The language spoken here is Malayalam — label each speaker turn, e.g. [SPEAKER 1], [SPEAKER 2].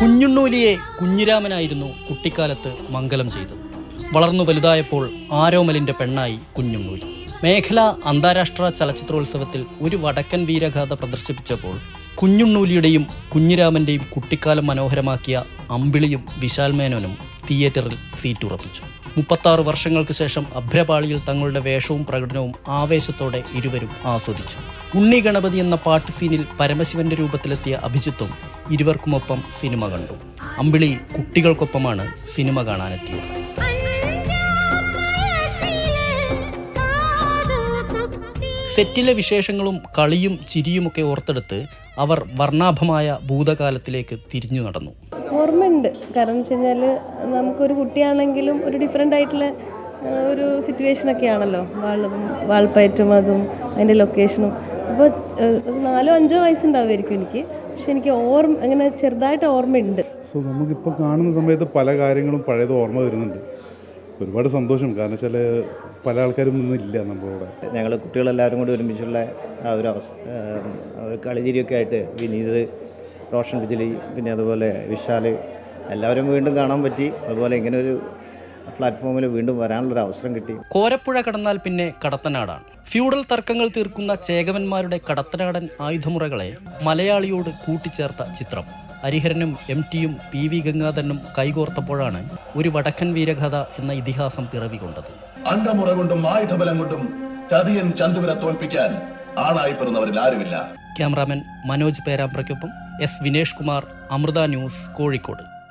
[SPEAKER 1] കുഞ്ഞുണ്ണൂലിയെ കുഞ്ഞിരാമനായിരുന്നു കുട്ടിക്കാലത്ത് മംഗലം ചെയ്തത്. വളർന്നു വലുതായപ്പോൾ ആരോമലിന്റെ പെണ്ണായി കുഞ്ഞുണ്ണൂലി. മേഖല അന്താരാഷ്ട്ര ചലച്ചിത്രോത്സവത്തിൽ ഒരു വടക്കൻ വീരഗാഥ പ്രദർശിപ്പിച്ചപ്പോൾ കുഞ്ഞുണ്ണൂലിയുടെയും കുഞ്ഞിരാമന്റെയും കുട്ടിക്കാലം മനോഹരമാക്കിയ അമ്പിളിയും വിശാൽ മേനോനും തിയേറ്ററിൽ സീറ്റ് ഉറപ്പിച്ചു മുപ്പത്താറ് വർഷങ്ങൾക്ക് ശേഷം അഭ്രപാളിയിൽ തങ്ങളുടെ വേഷവും പ്രകടനവും ആവേശത്തോടെ ഇരുവരും ആസ്വദിച്ചു. ഉണ്ണി ഗണപതി എന്ന പാട്ട് സീനിൽ പരമശിവന്റെ രൂപത്തിലെത്തിയ അഭിജിത്തും ഇരുവർക്കുമൊപ്പം സിനിമ കണ്ടു. അമ്പിളി കുട്ടികൾക്കൊപ്പമാണ് സിനിമ കാണാനെത്തിയത്. സെറ്റിലെ വിശേഷങ്ങളും കളിയും ചിരിയുമൊക്കെ ഓർത്തെടുത്ത് അവർ വർണാഭമായ ഭൂതകാലത്തിലേക്ക് തിരിഞ്ഞു നടന്നു.
[SPEAKER 2] ഓർമ്മയുണ്ട്. കാരണം വെച്ച് കഴിഞ്ഞാൽ നമുക്കൊരു കുട്ടിയാണെങ്കിലും ഒരു ഡിഫറെന്റ് ആയിട്ടുള്ള ഒരു സിറ്റുവേഷനൊക്കെ ആണല്ലോ വാളും വാൾപ്പയറ്റും അതും അതിന്റെ ലൊക്കേഷനും അപ്പോൾ നാലോ അഞ്ചോ വയസ്സുണ്ടാവുമായിരിക്കും എനിക്ക്. പക്ഷെ എനിക്ക് ഓർമ്മ അങ്ങനെ ചെറുതായിട്ട് ഓർമ്മയുണ്ട്.
[SPEAKER 3] സോ നമുക്കിപ്പോൾ കാണുന്ന സമയത്ത് പല കാര്യങ്ങളും പഴയത് ഓർമ്മ വരുന്നുണ്ട്. ഒരുപാട് സന്തോഷം. കാരണം വെച്ചാൽ പല ആൾക്കാരും ഇന്നില്ല നമ്മളോട്
[SPEAKER 4] ഞങ്ങൾ കുട്ടികളെല്ലാവരും കൂടി ഒരുമിച്ചുള്ള ആ ഒരു അവസ്ഥ ഒരു കളിചിരിയൊക്കെ ആയിട്ട് വിനീത് റോഷൻ ബിജലി പിന്നെ അതുപോലെ വിശാൽ എല്ലാവരും വീണ്ടും കാണാൻ പറ്റി. അതുപോലെ ഇങ്ങനെ ഒരു പ്ലാറ്റ്ഫോമിൽ വീണ്ടും വരാനുള്ളൊരു അവസരം കിട്ടി.
[SPEAKER 1] കോരപ്പുഴ കടന്നാൽ പിന്നെ കടത്തനാടാണ്. ഫ്യൂഡൽ തർക്കങ്ങൾ തീർക്കുന്ന ചേകവന്മാരുടെ കടത്തനാടൻ ആയുധമുറകളെ മലയാളിയോട് കൂട്ടിച്ചേർത്ത ചിത്രം. ഹരിഹരനും എം ടിയും പി വി ഗംഗാധരനും കൈകോർത്തപ്പോഴാണ് ഒരു വടക്കൻ വീരകഥ എന്ന ഇതിഹാസം പിറവികൊണ്ടത്.
[SPEAKER 5] അന്തമുറ കൊണ്ടും ആയുധബലം കൊണ്ടും ചതിയൻ ചന്തുവിനെ തോൽപ്പിക്കാൻ ആണായി പിറന്നവരിൽ ആരുമില്ല.
[SPEAKER 1] ക്യാമറാമാൻ മനോജ് പേരാമ്പ്രയ്ക്കൊപ്പം എസ് വിനേഷ് കുമാർ അമൃത ന്യൂസ് കോഴിക്കോട്.